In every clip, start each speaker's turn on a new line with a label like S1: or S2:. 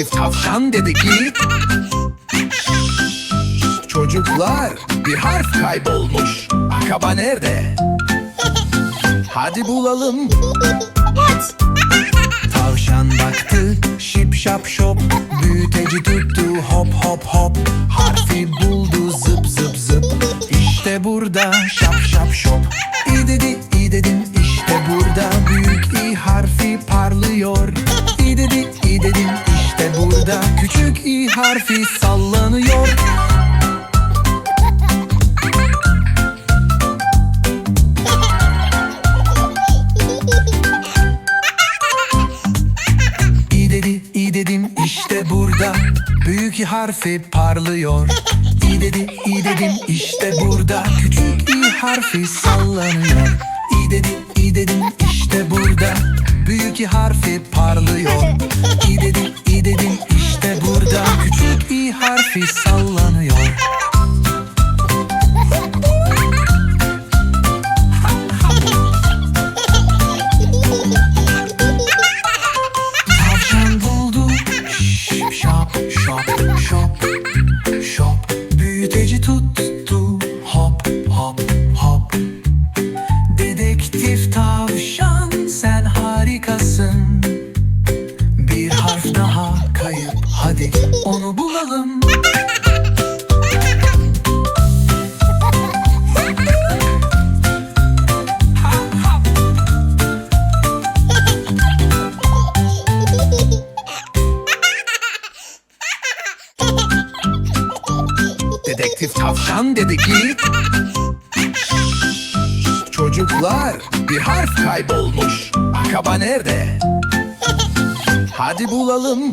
S1: Dedektif tavşan dedi ki Çocuklar bir harf kaybolmuş. Akaba nerede? Hadi bulalım. Tavşan baktı şip şap şop. Büyüteci tuttu hop hop hop. Harfi buldu zıp zıp zıp. İşte burada şap şap şop harfi sallanıyor. İyi dedi, iyi dedim işte burada. Büyük i harfi parlıyor. İyi dedi, iyi dedim işte burada. Küçük i harfi sallanıyor Büyük i harfi parlıyor. İyi dedi, iyi dedim işte burada Küçük i harfi sallanıyor. Tavşan buldu. Şip şap şop şop şop Büyüteci tuttu onu bulalım Dedektif tavşan dedi ki Çocuklar bir harf kaybolmuş. Akaba nerede? Hadi bulalım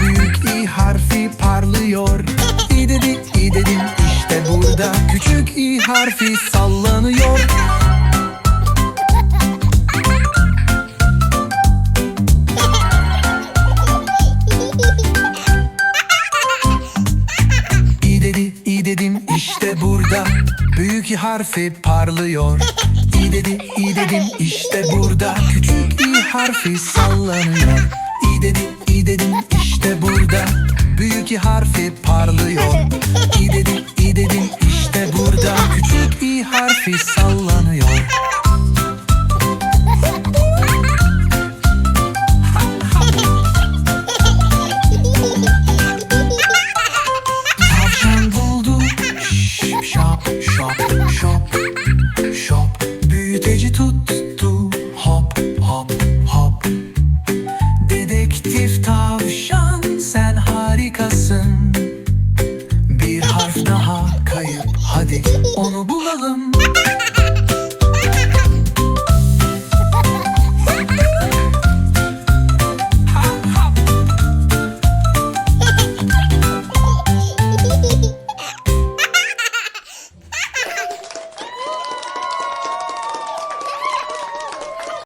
S1: Büyük i harfi parlıyor. İyi dedi iyi dedim işte burada Küçük i harfi sallanıyor. İyi dedi, iyi dedim işte burada Büyük i harfi parlıyor. İyi dedi, iyi dedim işte burada Küçük i harfi sallanıyor. İyi dedi, iyi dedim Büyük i harfi parlıyor. İyi dedi, iyi dedim işte burada Küçük i harfi sallanıyor. Tavşan buldu. Şap şop şop şop Büyüteci tuttu Hadi onu bulalım.